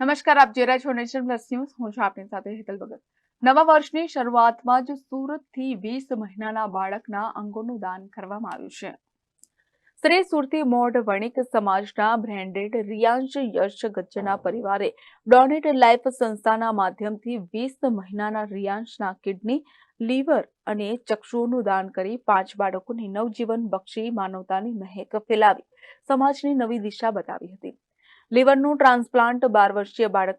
નમસ્કાર, આપ જોઈ રહ્યા છો નેશન પ્લસ ન્યૂઝ. હું છું આપની સાથે હેતલ ભગત. નવા વર્ષની શરૂઆતમાં જ સુરતથી વીસ મહિનાના બાળકના અંગોનું દાન કરવામાં આવ્યું છે. શ્રી સુરતી મોઢ વણિક સમાજના બ્રેન્ડેડ રિયાંશ યશ ગજ્જના પરિવારે ડોનેટ લાઈફ સંસ્થાના માધ્યમથી વીસ મહિનાના રિયાંશના કિડની, લીવર અને ચક્ષુઓનું દાન કરી પાંચ બાળકોને નવજીવન બક્ષી માનવતાની મહેક ફેલાવી, સમાજની નવી દિશા બતાવી હતી. લીવરનું ટ્રાન્સપ્લાન્ટ બાર વર્ષીય બાળક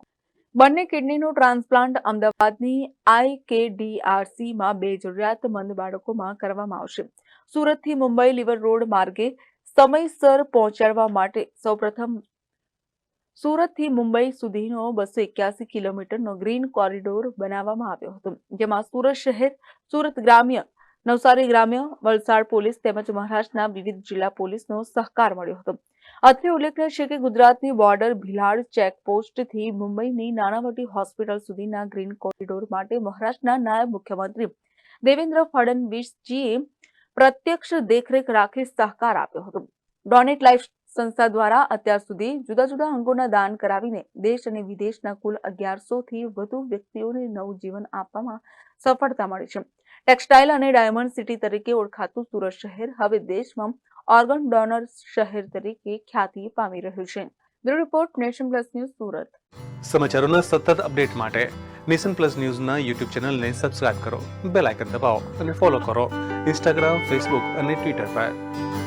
બંને કિડનીનું ટ્રાન્સપ્લાન્ટ અમદાવાદની આઈકેડીઆરસીમાં બે જરૂરિયાતમંદ બાળકોમાં કરવામાં આવશે. સુરતથી મુંબઈ લીવર રોડ માર્ગે સમયસર પહોંચાડવા માટે સૌપ્રથમ સુરતથી મુંબઈ સુધીનો બસો એક્યાસી કિલોમીટરનો ગ્રીન કોરિડોર બનાવવામાં આવ્યો હતો, જેમાં સુરત શહેર, સુરત ગ્રામ્ય નવસારી ગ્રામ્ય વલસાડ પોલીસ તેમજ મહારાષ્ટ્રના વિવિધ જિલ્લા પોલીસનો સહકાર મળ્યો હતો. અત્રે ઉલ્લેખનીય છે કે ગુજરાતની બોર્ડર ભિલાડ ચેકપોસ્ટથી મુંબઈની નાણાવટી હોસ્પિટલ સુધીના ગ્રીન કોરિડોર માટે મહારાષ્ટ્રના નાયબ મુખ્યમંત્રી દેવેન્દ્ર ફડણવીસજીએ પ્રત્યક્ષ દેખરેખ રાખી સહકાર આપ્યો હતો. ડોનેટ લાઈફ સંસ્થા દ્વારા અત્યાર સુધી જુદા જુદા અંગોના દાન કરાવીને દેશ અને વિદેશના કુલ અગિયારસો થી વધુ વ્યક્તિઓને નવું જીવન આપવામાં સફળતા મળી છે. ટેક્સટાઇલ અને ડાયમંડ સિટી તરીકે ઓળખાતું સુરત શહેર હવે દેશમાં ઓર્ગન ડોનર શહેર તરીકે ખ્યાતિ પામી રહ્યું છે. Bureau report, Nation Plus News Surat. સમાચારોના સતત અપડેટ માટે નેશન પ્લસ ન્યૂઝના યુટ્યુબ ચેનલને સબસ્ક્રાઇબ કરો, બેલ આઇકન દબાવો અને ફોલો કરો ઇન્સ્ટાગ્રામ, ફેસબુક અને ટ્વિટર પર.